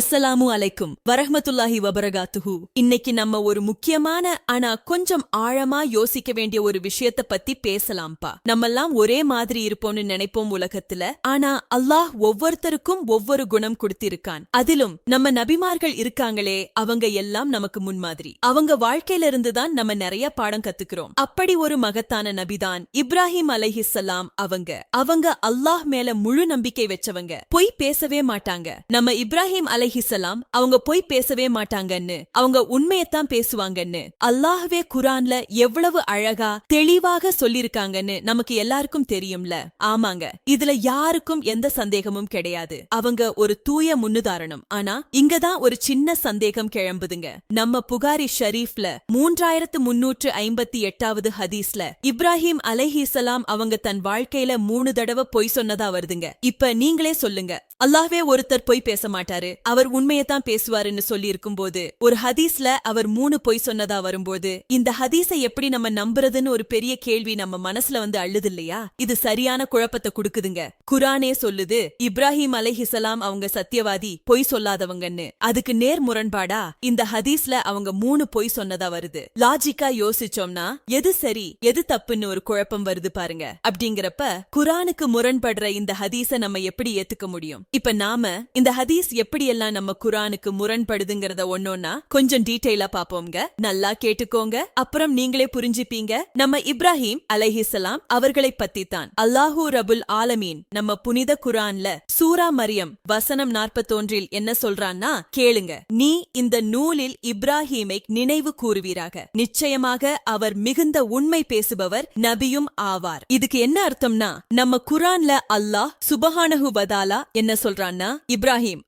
அஸ்ஸலாமு அலைக்கும். வரஹமத்துல்லாஹி வபரகாத்துஹு. இன்னைக்கு நம்ம ஒரு முக்கியமான ஆனா கொஞ்சம் ஆழமா யோசிக்க வேண்டிய ஒரு விஷயத்த பத்தி பேசலாம்ப்பா. நம்மெல்லாம் ஒரே மாதிரி இருப்போம்னு நினைப்போம் உலகத்துல. ஆனா அல்லாஹ் ஒவ்வொருத்தருக்கும் ஒவ்வொரு குணம் கொடுத்திருக்கான். அதிலும் நம்ம நபிமார்கள் இருக்காங்களே அவங்க எல்லாம் நமக்கு முன்மாதிரி அவங்க வாழ்க்கையில இருந்து தான் நம்ம நிறைய பாடம் கத்துக்கிறோம். அப்படி ஒரு மகத்தான நபிதான் இப்ராஹிம் அலைஹிஸ்ஸலாம் அவங்க. அவங்க அல்லாஹ் மேல முழு நம்பிக்கை வச்சவங்க. பொய் பேசவே மாட்டாங்க. நம்ம இப்ராஹிம் அலைஹிசலாம் அவங்க பொய் பேசவே மாட்டாங்கன்னு அவங்க உண்மையத்தான் பேசுவாங்கன்னு அல்லாஹ்வே குரான்ல எவ்வளவு அழகா தெளிவாக சொல்லிருக்காங்கன்னு நமக்கு எல்லாருக்கும் தெரியும்ல. ஆமாங்க. இதுல யாருக்கும் எந்த சந்தேகமும் கிடையாது. அவங்க ஒரு தூய முன்னுதாரணம். ஆனா இங்கதான் ஒரு சின்ன சந்தேகம் கிளம்புதுங்க. நம்ம புகாரி ஷரீஃப்ல மூன்றாயிரத்து முன்னூற்று ஐம்பத்தி எட்டாவது ஹதீஸ்ல இப்ராஹிம் அலைஹிசலாம் அவங்க தன் வாழ்க்கையில மூணு தடவை பொய் சொன்னதா வருதுங்க. இப்ப நீங்களே சொல்லுங்க. அல்லாஹ்வே ஒருத்தர் பொய் பேச மாட்டாரு. அவர் உண்மையத்தான் பேசுவாருன்னு சொல்லி இருக்கும்போது ஒரு ஹதீஸ்ல அவர் மூணு பொய் சொன்னதா வரும்போது இந்த ஹதீஸை எப்படி நம்ம நம்புறதுன்னு ஒரு பெரிய கேள்வி நம்ம மனசுல வந்து அழுது இல்லையா இது சரியான குழப்பத்தை கொடுக்குதுங்க. குரானே சொல்லுது இப்ராஹிம் அலைஹிசலாம் அவங்க சத்தியவாதி பொய் சொல்லாதவங்கன்னு. அதுக்கு நேர் முரண்பாடா? இந்த ஹதீஸ்ல அவங்க மூணு பொய் சொன்னதா வருது. லாஜிக்கா யோசிச்சோம்னா எது சரி எது தப்புன்னு ஒரு குழப்பம் வருது பாருங்க. அப்படிங்கிறப்ப குரானுக்கு முரண்படுற இந்த ஹதீஸ நம்ம எப்படி ஏத்துக்க முடியும்? இப்ப நாம இந்த ஹதீஸ் எப்படி எப்படியெல்லாம் நம்ம குரானுக்கு முரண்படுதுங்கிறத ஒன்னொன்னா கொஞ்சம் டீட்டெயிலா பாப்போம்ங்க. நல்லா கேட்டுக்கோங்க. அப்புறம் நீங்களே புரிஞ்சுப்பீங்க. நம்ம இப்ராஹிம் அலஹிசலாம் அவர்களை பத்தி தான் அல்லாஹூ ரபுல் ஆலமீன் நம்ம புனித குரான்ல சூரா மரியம் வசனம் நாற்பத்தொன்றில் என்ன சொல்றான்னா கேளுங்க. நீ இந்த நூலில் இப்ராஹீமை நினைவு கூறுவீராக. நிச்சயமாக அவர் மிகுந்த உண்மை பேசுபவர் நபியும் ஆவார். இதுக்கு என்ன அர்த்தம்னா நம்ம குரான்ல அல்லாஹ் சுபஹானஹு வதாலா என்ன சொல்றான்னா இப்ராஹிம்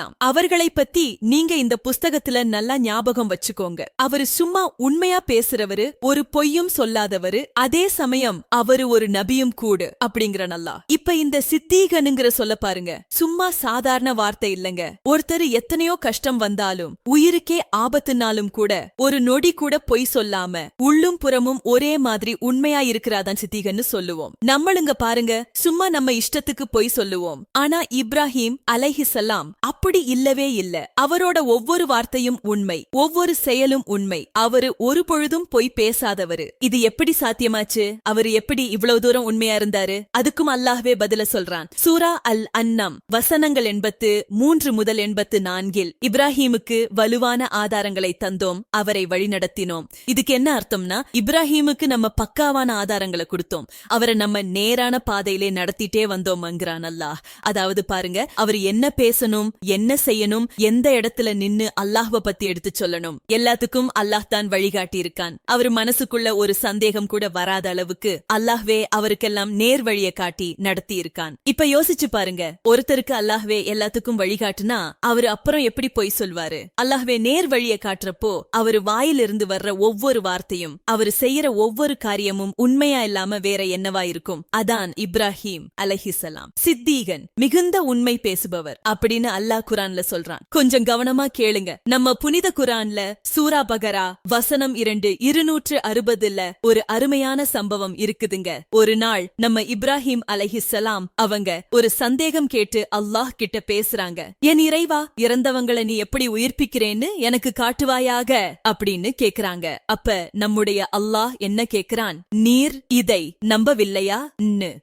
சொல்லலாம் அவர்களை பத்தி நீங்க இந்த புஸ்தகத்துல நல்லா ஞாபகம் வச்சுக்கோங்க. அவரு சும்மா உண்மையா பேசுறவரு ஒரு பொய்யும் சொல்லாதவரு அதே சமயம் அவரு ஒரு நபியும் கூடு அப்படிங்கிற நல்லா. இப்ப இந்த சித்தீகனுங்கிற சொல்ல பாருங்க. சும்மா சாதாரண வார்த்தை இல்லங்க. ஒருத்தர் எத்தனையோ கஷ்டம் வந்தாலும் உயிருக்கே ஆபத்துனாலும் கூட ஒரு நொடி கூட பொய் சொல்லாம உள்ளும் புறமும் ஒரே மாதிரி உண்மையா இருக்கிறாதான் சித்திகன்னு சொல்லுவோம். நம்மளுங்க பாருங்க சும்மா நம்ம இஷ்டத்துக்கு பொய் சொல்லுவோம். ஆனா இப்ராஹிம் அலைஹிசலாம் அப்படி இல்லவே இல்ல. அவரோட ஒவ்வொரு வார்த்தையும் உண்மை. ஒவ்வொரு செயலும் உண்மை. அவரு ஒரு பொழுதும் பொய் பேசாதவரு. இது எப்படி சாத்தியமாச்சு? அவரு எப்படி இவ்வளவு தூரம் உண்மையா இருந்தாரு? அதுக்கும் அல்லாஹ்வே பதில சொல்றான். சூரா அல் அன்னம் வசனங்கள் எண்பத்து மூன்று முதல் எண்பத்து நான்கில் இப்ராஹீமுக்கு வலுவான ஆதாரங்களை தந்தோம் அவரை வழிநடத்தினோம். இதுக்கு என்ன அர்த்தம்னா இப்ராஹீமுக்கு நம்ம பக்காவான ஆதாரங்களை கொடுத்தோம். அவரை நம்ம நேரான பாதையிலே நடத்திட்டே வந்தோம்ங்கிறான் அல்லாஹ். அதாவது பாருங்க அவர் என்ன பேசணும் என்ன என்ன செய்யணும்? எந்த இடத்துல நின்னு அல்லாஹ்வ பத்தி எடுத்து சொல்லணும்? எல்லாத்துக்கும் அல்லாஹ் தான் வழிகாட்டி இருக்கான் அவர் மனசுக்குள்ள ஒரு சந்தேகம் கூட வராத அளவுக்கு அல்லாஹ்வே அவருக்கெல்லாம் நேர் வழிய காட்டி நடத்தி இருக்கான் இப்ப யோசிச்சு பாருங்க. ஒருத்தருக்கு அல்லாஹ்வே எல்லாத்துக்கும் வழிகாட்டுனா அவரு அப்புறம் எப்படி பொய் சொல்வாரு? அல்லாஹ்வே நேர் வழிய காட்டுறப்போ அவரு வாயிலிருந்து வர்ற ஒவ்வொரு வார்த்தையும் அவரு செய்யற ஒவ்வொரு காரியமும் உண்மையா இல்லாம வேற என்னவா இருக்கும்? அதான் இப்ராஹிம் அலஹிசலாம் சித்தீகன் மிகுந்த உண்மை பேசுபவர். அப்படின்னு அல்லாஹ் குரான்ல சொல்றான். கொஞ்சம் கவனமா கேளுங்க. நம்ம புனித குரான்ல சூரா பகரா வசனம் இரண்டு இருநூற்று அறுபதுல ஒரு அருமையான சம்பவம் இருக்குதுங்க. ஒரு நாள் நம்ம இப்ராஹிம் அலஹிசலாம் அவங்க ஒரு சந்தேகம் கேட்டு அல்லாஹ் கிட்ட பேசுறாங்க. என் இறைவா இறந்தவங்களை நீ எப்படி உயிர்ப்பிக்கிறேன்னு எனக்கு காட்டுவாயாக? அப்படின்னு கேக்குறாங்க. அப்ப நம்முடைய அல்லாஹ் என்ன கேக்குறான்? நீர் இதை நம்பவில்லையா?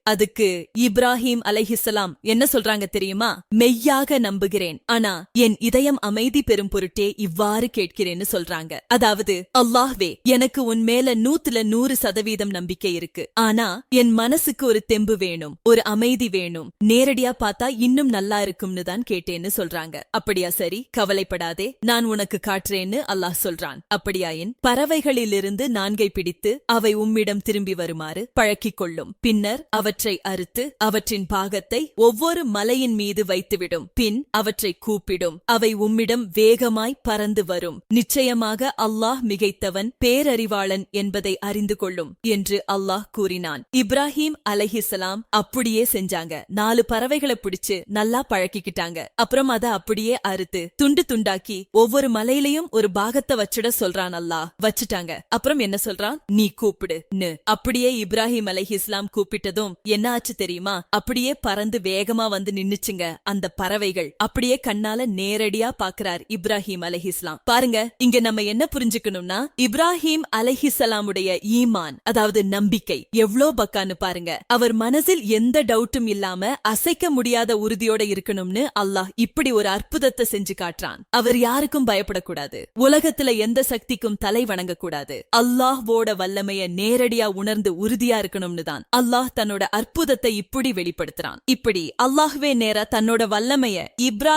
அதுக்கு இப்ராஹிம் அலைஹிஸ்ஸலாம் என்ன சொல்றாங்க தெரியுமா? மெய்யாக நம்புகிறேன். ஆனா என் இதயம் அமைதி பெறும் பொருட்டே இவ்வாறு கேட்கிறேன்னு சொல்றாங்க. அதாவது அல்லாஹ்வே எனக்கு உன் மேல நூத்துல நூறு சதவீதம் நம்பிக்கை இருக்கு. ஆனா என் மனசுக்கு ஒரு தெம்பு வேணும் ஒரு அமைதி வேணும். நேரடியா பார்த்தா இன்னும் நல்லா இருக்கும்னு தான் கேட்டேன்னு சொல்றாங்க. அப்படியா சரி. கவலைப்படாதே. நான் உனக்கு காட்டுறேன்னு அல்லாஹ் சொல்றான். அப்படியாயின் பறவைகளிலிருந்து நான்கை பிடித்து அவை உம்மிடம் திரும்பி வருமாறு பழக்கிக் கொள்ளும். பின்னர் அவற்றை அறுத்து அவற்றின் பாகத்தை ஒவ்வொரு மலையின் மீது வைத்துவிடும். பின் அவற்றை கூப்பிடும். அவை உம்மிடம் வேகமாய் பறந்து வரும். நிச்சயமாக அல்லாஹ் மிகைத்தவன் பேரறிவாளன் என்பதை அறிந்து கொள்ளும் என்று அல்லாஹ் கூறினான். இப்ராஹிம் அலஹிசலாம் அப்படியே செஞ்சாங்க. நாலு பறவைகளை பிடிச்சு நல்லா பழக்கிக்கிட்டாங்க. அப்புறம் அதை அப்படியே அறுத்து துண்டு துண்டாக்கி ஒவ்வொரு மலையிலையும் ஒரு பாகத்தை வச்சிட சொல்றான் அல்லாஹ். வச்சுட்டாங்க. அப்புறம் என்ன சொல்றான்? நீ கூப்பிடு அப்படியே இப்ராஹிம் அலைஹிஸ்லாம் கூப்பிட்டதும் என்ன ஆச்சு தெரியுமா? அப்படியே பறந்து வேகமா வந்து நின்னுச்சுங்க அந்த பறவைகள். அப்படியே கண்ணால நேரடியா பாக்குறார் இப்ராஹிம் அலஹிஸ்லாம். பாருங்க இங்க நம்ம என்ன புரிஞ்சுக்கணும்னா இப்ராஹிம் அலஹிசலாமுடைய ஈமான் அதாவது நம்பிக்கை எவ்வளோ பக்கான்னு பாருங்க. அவர் மனசில் எந்த டவுட்டும் இல்லாம அசைக்க முடியாத உறுதியோட இருக்கணும்னு அல்லாஹ் இப்படி ஒரு அற்புதத்தை செஞ்சு காட்டுறான். அவர் யாருக்கும் பயப்படக்கூடாது. உலகத்துல எந்த சக்திக்கும் தலை வணங்கக்கூடாது. அல்லாஹ்வோட வல்லமைய நேரடியா உணர்ந்து உறுதியா இருக்கணும்னு தான் அல்லாஹ் தன்னோட அற்புதத்தை இப்படி வெளிப்படுத்துறான். இப்படி அல்லாஹ்வே நேரா தன்னோட வல்லமைய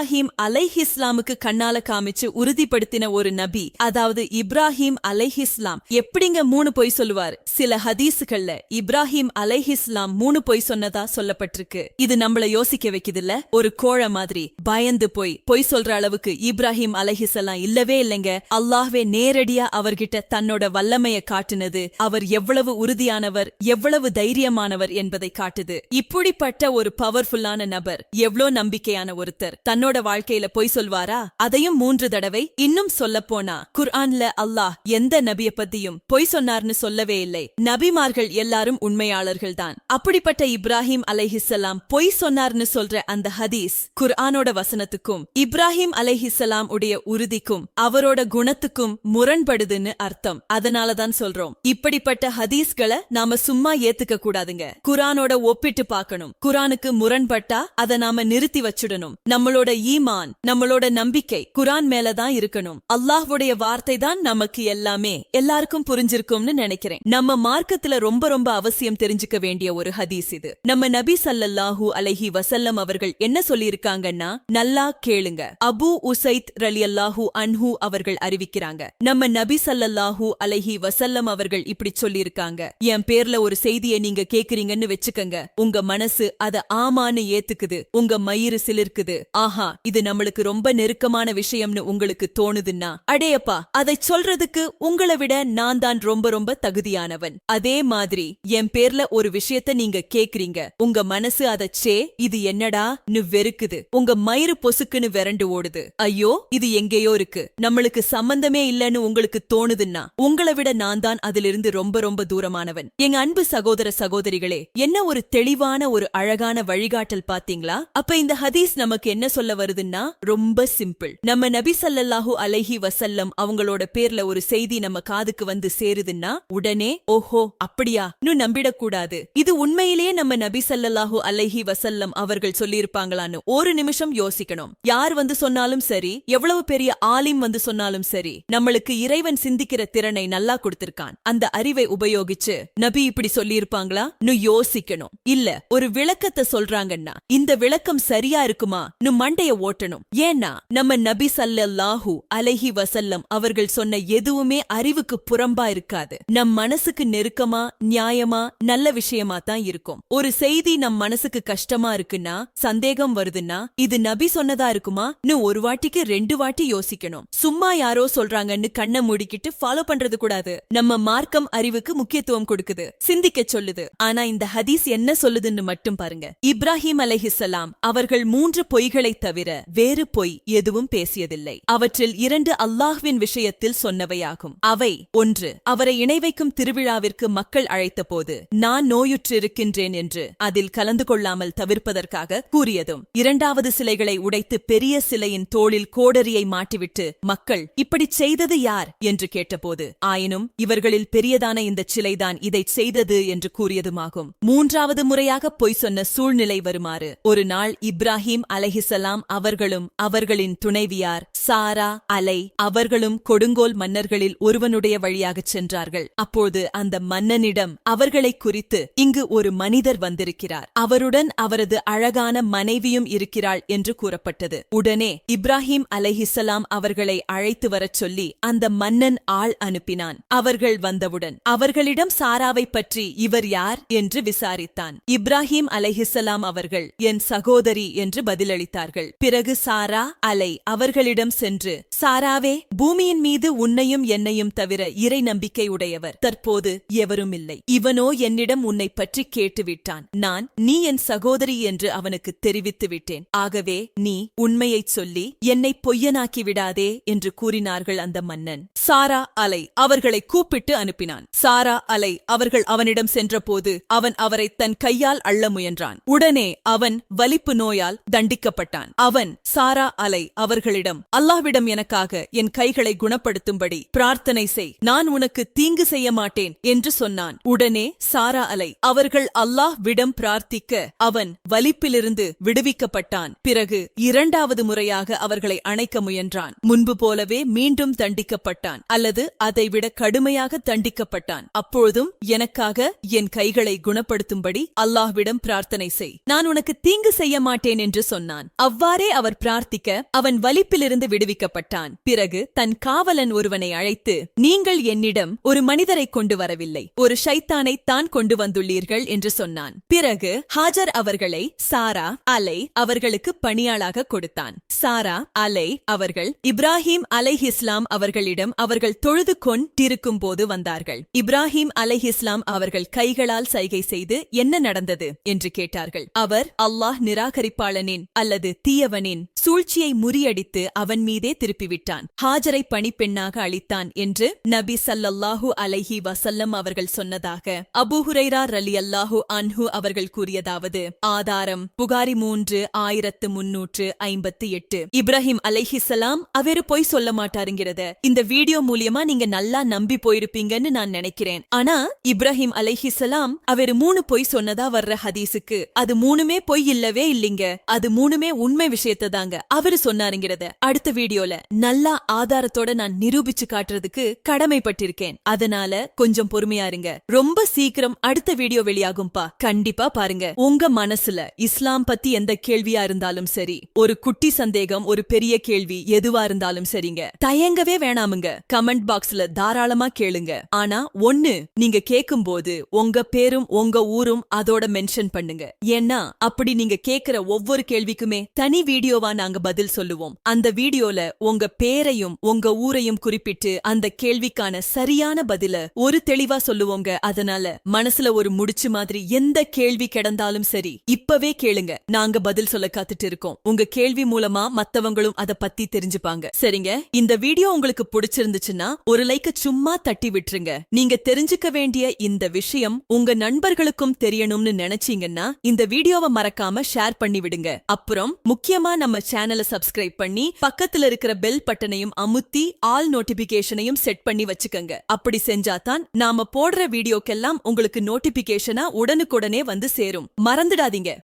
இப்ராஹிம் அலைஹிஸ்லாமுக்கு கண்ணால காமிச்சு உறுதிப்படுத்தின ஒரு நபி அதாவது இப்ராஹிம் அலைஹிஸ்லாம். எப்படிங்க மூணு பொய் சொல்லுவார்? சில ஹதீஸுகள்ல இப்ராஹிம் அலைஹிஸ்லாம் மூணு பொய் சொன்னதா சொல்லப்பட்டிருக்கு. இது நம்மள யோசிக்க வைக்குதுல்ல? ஒரு கோழ மாதிரி பயந்து போய் பொய் சொல்ற அளவுக்கு இப்ராஹிம் அலைஹிஸ்லாம் இல்லவே இல்லைங்க. அல்லாஹ்வே நேரடியா அவர்கிட்ட தன்னோட வல்லமைய காட்டுனது அவர் எவ்வளவு உறுதியானவர் எவ்வளவு தைரியமானவர் என்பதை காட்டுது. இப்படிப்பட்ட ஒரு பவர்ஃபுல்லான நபர் எவ்ளோ நம்பிக்கையான ஒருத்தர். தன்னோட வாழ்க்கையில பொய் சொல்வாரா? அதையும் மூன்று தடவை இன்னும் சொல்ல போனா குர்ஆன்ல அல்லாஹ் எந்த நபிய பத்தியும் பொய் சொன்னார்னு சொல்லவே இல்லை. நபிமார்கள் எல்லாரும் உண்மையாளர்கள் தான் அப்படிப்பட்ட இப்ராஹிம் அலைஹிசலாம் பொய் சொன்னார்னு சொல்ற அந்த ஹதீஸ் குர்ஆனோட வசனத்துக்கும் இப்ராஹிம் அலைஹிசலாம் உடைய உறுதிக்கும் அவரோட குணத்துக்கும் முரண்படுதுன்னு அர்த்தம். அதனாலதான் சொல்றோம். இப்படிப்பட்ட ஹதீஸ்களை நாம சும்மா ஏத்துக்க கூடாதுங்க. குரானோட ஒப்பிட்டு பார்க்கணும். குரானுக்கு முரண்பட்டா அதை நாம நிறுத்தி வச்சிடணும். நம்மளோட ஈமான் நம்மளோட நம்பிக்கை குரான் மேலதான் இருக்கணும். அல்லாஹ்வுடைய வார்த்தை தான் நமக்கு எல்லாமே. எல்லாருக்கும் புரிஞ்சிருக்கும்னு நினைக்கிறேன். நம்ம மார்க்கத்துல ரொம்ப ரொம்ப அவசியம் தெரிஞ்சுக்க வேண்டிய ஒரு ஹதீஸ் இது. நம்ம நபி ஸல்லல்லாஹு அலைஹி வசல்லம் அவர்கள் என்ன சொல்லியிருக்காங்கன்னா நல்லா கேளுங்க. அபு உசைத் ரலி அல்லாஹூ அன்ஹு அவர்கள் அறிவிக்கிறாங்க. நம்ம நபி சல்லல்லாஹு அலைஹி வசல்லம் அவர்கள் இப்படி சொல்லியிருக்காங்க. என் பேர்ல ஒரு செய்தியை நீங்க கேக்குறீங்கன்னு வச்சுக்கங்க. உங்க மனசு அத ஆமான்னு ஏத்துக்குது. உங்க மயிறு சிலிர்க்குது. ஆஹா இது நம்மளுக்கு ரொம்ப நெருக்கமான விஷயம்னு உங்களுக்கு தோணுதுன்னா அடேயப்பா அதை சொல்றதுக்கு உங்களை விட நான் தான் ரொம்ப ரொம்ப தகுதியானவன். அதே மாதிரி என் பேர்ல ஒரு விஷயத்த நீங்க கேக்குறீங்க. உங்க மனசு அத சே இது என்னடா நு வெறுக்குது. உங்க மயிறு பொசுக்குன்னு விரண்டு ஓடுது. ஐயோ இது எங்கேயோ இருக்கு. நம்மளுக்கு சம்பந்தமே இல்லன்னு உங்களுக்கு தோணுதுன்னா உங்களை விட நான் தான் அதிலிருந்து ரொம்ப ரொம்ப தூரமானவன். எங்க அன்பு சகோதர சகோதரிகளே என்ன ஒரு தெளிவான ஒரு அழகான வழிகாட்டல் பாத்தீங்களா? அப்ப இந்த ஹதீஸ் நமக்கு என்ன சொல்ல வருதுன்னா ரொம்ப சிம்பிள் நம்ம நபி சல்லல்லாஹு அலைஹி வசல்லம் அவங்களோட பேர்ல ஒரு செய்தி நம்ம காதுக்கு வந்து சேருதுன்னா உடனே ஓஹோ அப்படியா? இன்னும் நம்பிடக்கூடாது. இது உண்மையிலேயே நம்ம நபி சல்லல்லாஹு அலைஹி வசல்லம் அவர்கள் சொல்லியிருப்பாங்களான்னு ஒரு நிமிஷம் யோசிக்கணும். யார் வந்து சொன்னாலும் சரி எவ்வளவு பெரிய ஆலிம் வந்து சொன்னாலும் சரி நம்மளுக்கு இறைவன் சிந்திக்கிற திறனை நல்லா கொடுத்திருக்கான். அந்த அறிவை உபயோகிச்சு நபி இப்படி சொல்லியிருப்பாங்களா? யோசிக்கணும். இல்ல ஒரு விளக்கத்தை சொல்றாங்கன்னா இந்த விளக்கம் சரியா இருக்குமா? நு மண்டைய ஓட்டணும். ஏன்னா நம்ம நபி ஸல்லல்லாஹு அலஹி வசல்லம் அவர்கள் சொன்ன எதுவுமே அறிவுக்கு புறம்பா இருக்காது. நம் மனசுக்கு நெருக்கமா நியாயமா நல்ல விஷயமா தான் இருக்கும். ஒரு செய்தி நம் மனசுக்கு கஷ்டமா இருக்குன்னா சந்தேகம் வருதுன்னா இது நபி சொன்னதா இருக்குமா? ஒரு வாட்டிக்கு ரெண்டு வாட்டி யோசிக்கணும். சும்மா யாரோ சொல்றாங்கன்னு கண்ணை மூடிக்கிட்டு ஃபாலோ பண்றது கூடாது. நம்ம மார்க்கம் அறிவுக்கு முக்கியத்துவம் கொடுக்குது. சிந்திக்க சொல்லுது. ஆனா இந்த ஹதீஸ் என்ன சொல்லுதுன்னு மட்டும் பாருங்க. இப்ராஹிம் அலஹிசலாம் அவர்கள் மூன்று பொய்களை தவிர வேறு பொய் எதுவும் பேசியதில்லை. அவற்றில் இரண்டு அல்லாஹ்வின் விஷயத்தில் சொன்னவையாகும். அவை ஒன்று அவரை இணை வைக்கும் திருவிழாவிற்கு மக்கள் அழைத்தபோது நான் நோயுற்றிருக்கின்றேன் என்று அதில் கலந்து கொள்ளாமல் தவிர்ப்பதற்காக கூறியதும் இரண்டாவது சிலைகளை உடைத்து பெரிய சிலையின் தோளில் கோடரியை மாட்டிவிட்டு மக்கள் இப்படி செய்தது யார்? என்று கேட்டபோது ஆயினும் இவர்களில் பெரியதான இந்த சிலைதான் இதை செய்தது என்று கூறியதுமாகும். மூன்றாவது முறையாக பொய் சொன்ன சூழ்நிலை வருமாறு ஒரு நாள் இப்ராஹிம் அலஹிசலாம் அவர்களும் அவர்களின் துணைவியார் சாரா அலை அவர்களும் கொடுங்கோல் மன்னர்களில் ஒருவனுடைய வழியாகச் சென்றார்கள். அப்போது அந்த மன்னனிடம் அவர்களை குறித்து இங்கு ஒரு மனிதர் வந்திருக்கிறார். அவருடன் அவரது அழகான மனைவியும் இருக்கிறாள் என்று கூறப்பட்டது. உடனே இப்ராஹிம் அலைஹிசலாம் அவர்களை அழைத்து வரச் சொல்லி அந்த மன்னன் ஆள் அனுப்பினான். அவர்கள் வந்தவுடன் அவர்களிடம் சாராவை பற்றி இவர் யார் என்று விசாரித்தான். இப்ராஹிம் அலைஹிசலாம் அவர்கள் என் சகோதரி என்று பதிலளித்தார்கள். பிறகு சாரா அலை அவர்களிடம் சென்று சாராவே பூமியின் மீது உன்னையும் என்னையும் தவிர இறை நம்பிக்கை உடையவர் தற்போது எவரும் இல்லை. இவனோ என்னிடம் உன்னை பற்றி கேட்டுவிட்டான். நான் நீ என் சகோதரி என்று அவனுக்கு தெரிவித்து விட்டேன். ஆகவே நீ உண்மையைச் சொல்லி என்னை பொய்யனாக்கி விடாதே என்று கூறினார்கள் அந்த மன்னன். சாரா அலை அவர்களை கூப்பிட்டு அனுப்பினான். சாரா அலை அவர்கள் அவனிடம் சென்றபோது அவன் அவரை தன் கையால் அள்ள முயன்றான். உடனே அவன் வலிப்பு நோயால் தண்டிக்கப்பட்டான். அவன் சாரா அலை அவர்களிடம் அல்லாஹ்விடம் எனக்காக என் கைகளை குணப்படுத்தும்படி பிரார்த்தனை செய். நான் உனக்கு தீங்கு செய்ய மாட்டேன் என்று சொன்னான். உடனே சாரா அலை அவர்கள் அல்லாஹ் விடம் பிரார்த்திக்க அவன் வலிப்பிலிருந்து விடுவிக்கப்பட்டான். பிறகு இரண்டாவது முறையாக அவர்களை அணைக்க முயன்றான். முன்பு போலவே மீண்டும் தண்டிக்கப்பட்டான் அல்லது அதைவிட கடுமையாக தண்டிக்கப்பட்டான். அப்பொழுதும் எனக்காக என் கைகளை குணப்படுத்தும்படி அல்லாஹ்விடம் பிரார்த்தனை செய். நான் உனக்கு தீங்கு செய்ய மாட்டேன் என்று சொன்னான். அவ்வாறே அவர் பிரார்த்திக்க அவன் வலிப்பிலிருந்து விடுவிக்கப்பட்டான். பிறகு தன் காவலன் ஒருவனை அழைத்து நீங்கள் என்னிடம் ஒரு மனிதரை கொண்டு வரவில்லை. ஒரு ஷைத்தானை தான் கொண்டு வந்துள்ளீர்கள் என்று சொன்னான். பிறகு ஹாஜர் அவர்களை சாரா அலை அவர்களுக்கு பணியாளாக கொடுத்தான். சாரா அலை அவர்கள் இப்ராஹிம் அலை இஸ்லாம் அவர்களிடம் அவர்கள் தொழுது கொண்டிருக்கும் போது வந்தார்கள். இப்ராஹிம் அலை இஸ்லாம் அவர்கள் கைகளால் சைகை செய்து என்ன நடந்தது? என்று கேட்டார்கள். அவர் அல்லாஹ் நிராகரிப்பாளனின் அல்லது தீயவனின் சூழ்ச்சியை முறியடித்து அவன் மீதே திருப்பி சொல்லிவிட்டான் ஹாஜரை பணிப்பெண்ணாக அளித்தான் என்று நபி சல்லல்லாஹு அலைஹி வசல்லம் அவர்கள் சொன்னதாக அபுஹுரைரா ரலி அல்லாஹு அன்ஹு அவர்கள் கூறியதாவது. ஆதாரம் புகாரி மூன்று ஆயிரத்து முன்னூற்று ஐம்பத்தி எட்டு. இப்ராஹிம் அலைஹிசலாம் அவரு பொய் சொல்ல மாட்டாருங்கிறத. இந்த வீடியோ மூலியமா நீங்க நல்லா நம்பி போயிருப்பீங்கன்னு நான் நினைக்கிறேன். ஆனா இப்ராஹிம் அலைஹிசலாம் அவரு மூணு பொய் சொன்னதா வர்ற ஹதீஸுக்கு அது மூணுமே பொய் இல்லவே இல்லைங்க. அது மூணுமே உண்மை விஷயத்தை தாங்க அவரு சொன்னாருங்கிறத. அடுத்த வீடியோல நல்லா ஆதாரத்தோட நான் நிரூபிச்சு காட்டுறதுக்கு கடமைப்பட்டிருக்கேன். அதனால கொஞ்சம் பொறுமையா இருங்க. ரொம்ப சீக்கிரம் அடுத்த வீடியோ வெளியாகும்பா. கண்டிப்பா பாருங்க. உங்க மனசுல இஸ்லாம் பத்தி எந்த கேள்வியா இருந்தாலும் சரி ஒரு குட்டி சந்தேகம் ஒரு பெரிய கேள்வி எதுவா இருந்தாலும் சரிங்க. தயங்கவே வேணாமுங்க. கமெண்ட் பாக்ஸ்ல தாராளமா கேளுங்க. ஆனா ஒண்ணு நீங்க கேக்கும்போது உங்க பேரும் உங்க ஊரும் அதோட மென்ஷன் பண்ணுங்க. ஏன்னா அப்படி நீங்க கேக்குற ஒவ்வொரு கேள்விக்குமே தனி வீடியோவா நாங்க பதில் சொல்லுவோம். அந்த வீடியோல உங்க பேரையும் உங்க ஊரையும் குறிப்பிட்டு அந்த கேள்விக்கான சரியான பதில ஒரு தெளிவா சொல்லுவோங்க. அதனால மனசுல ஒரு முடிச்சு மாதிரி எந்த கேள்வி கிடந்தாலும் சரி இப்பவே கேளுங்க. நாங்க பதில் சொல்ல காத்துட்டு இருக்கோம். உங்க கேள்வி மூலமா மத்தவங்களும் அத பத்தி தெரிஞ்சுப்பாங்க. சரிங்க? இந்த வீடியோ உங்களுக்கு பிடிச்சிருந்துச்சுன்னா ஒரு லைக்க சும்மா தட்டி விட்டுருங்க. நீங்க தெரிஞ்சுக்க வேண்டிய இந்த விஷயம் உங்க நண்பர்களுக்கும் தெரியணும்னு நினைச்சீங்கன்னா இந்த வீடியோவை மறக்காம ஷேர் பண்ணி விடுங்க அப்புறம் முக்கியமா நம்ம சேனலை சப்ஸ்கிரைப் பண்ணி பக்கத்துல இருக்கிற பெல் பட்டனையும் அமுத்தி ஆல் நோட்டிபிகேஷனையும் செட் பண்ணி வச்சுக்கங்க. அப்படி செஞ்சா தான் நாம போடுற வீடியோக்கெல்லாம் உங்களுக்கு நோட்டிபிகேஷனா உடனுக்குடனே வந்து சேரும். மறந்துடாதீங்க.